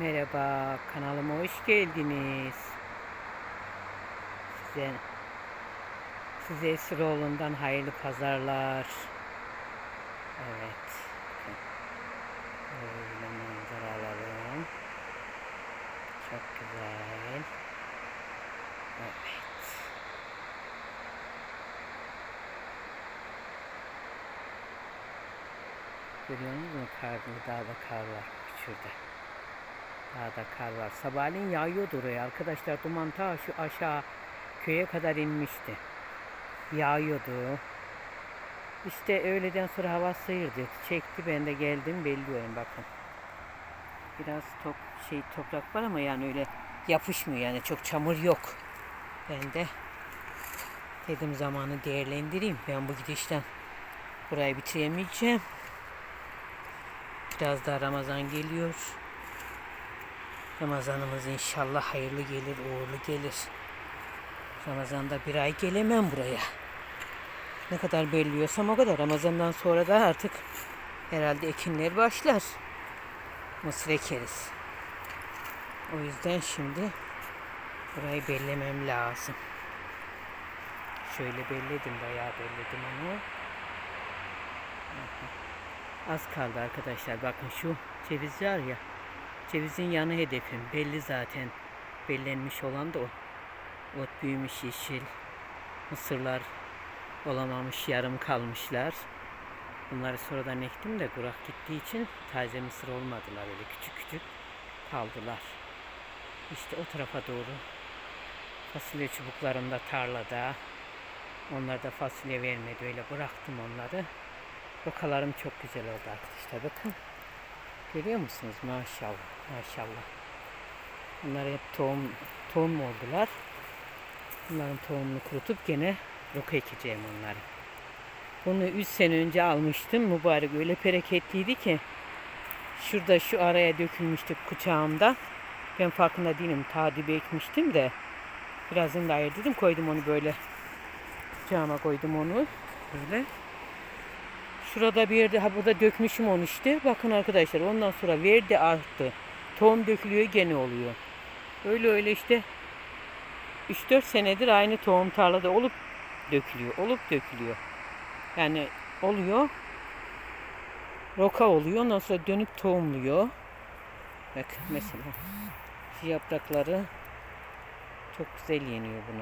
Merhaba, kanalıma hoş geldiniz. Size size Esiroğlu'ndan hayırlı pazarlar. Evet. Böyle manzaralarım. Çok güzel. Evet. Görüyor musunuz? Karlı dağda kar var şurada. Dağda kar var. Sabahleyin yağıyordu oraya arkadaşlar. Duman ta şu aşağı köye kadar inmişti. Yağıyordu. İşte öğleden sonra hava sıyırdı. Çekti ben de geldim belliyorum bakın. Biraz top, şey toprak var ama yani öyle yapışmıyor yani çok çamur yok. Ben de dedim zamanı değerlendireyim. Ben bu gidişten burayı bitiremeyeceğim. Biraz daha Ramazan geliyor. Ramazanımız inşallah hayırlı gelir, uğurlu gelir. Ramazan'da bir ay gelemem buraya. Ne kadar belliyorsam o kadar. Ramazan'dan sonra da artık herhalde ekinler başlar. Mısır ekeriz. O yüzden şimdi burayı bellemem lazım. Şöyle belledim, bayağı belledim onu. Az kaldı arkadaşlar. Bakın şu ceviz var ya. Cevizin yanı hedefim. Belli zaten. Bellenmiş olan da o. Ot büyümüş yeşil. Mısırlar olamamış, yarım kalmışlar. Bunları sonradan ektim de kurak gittiği için taze mısır olmadılar. Öyle küçük küçük kaldılar. İşte o tarafa doğru fasulye çubuklarım da tarlada. Onlar da fasulye vermedi. Öyle bıraktım onları. Rokalarım çok güzel oldu arkadaşlar. Bakın. Görüyor musunuz? Maşallah. Maşallah. Bunlar hep tohum, tohum oldular. Bunların tohumunu kurutup gene roka ekeceğim onları. Bunu 3 sene önce almıştım. Mübarek öyle bereketliydi ki. Şurada şu araya dökülmüştü kucağımda. Ben farkında değilim. Ta dibe ekmiştim de. Birazını da ayırdım. Koydum onu böyle. Kucağıma koydum onu. Böyle. Şurada bir yerde ha burada dökmüşüm onu işte. Bakın arkadaşlar ondan sonra verdi arttı. Tohum dökülüyor gene oluyor. Öyle öyle işte 3-4 senedir aynı tohum tarlada olup dökülüyor. Olup dökülüyor. Yani oluyor. Roka oluyor. Ondan sonra dönüp tohumluyor. Bak mesela şu yaprakları çok güzel yeniyor bunu.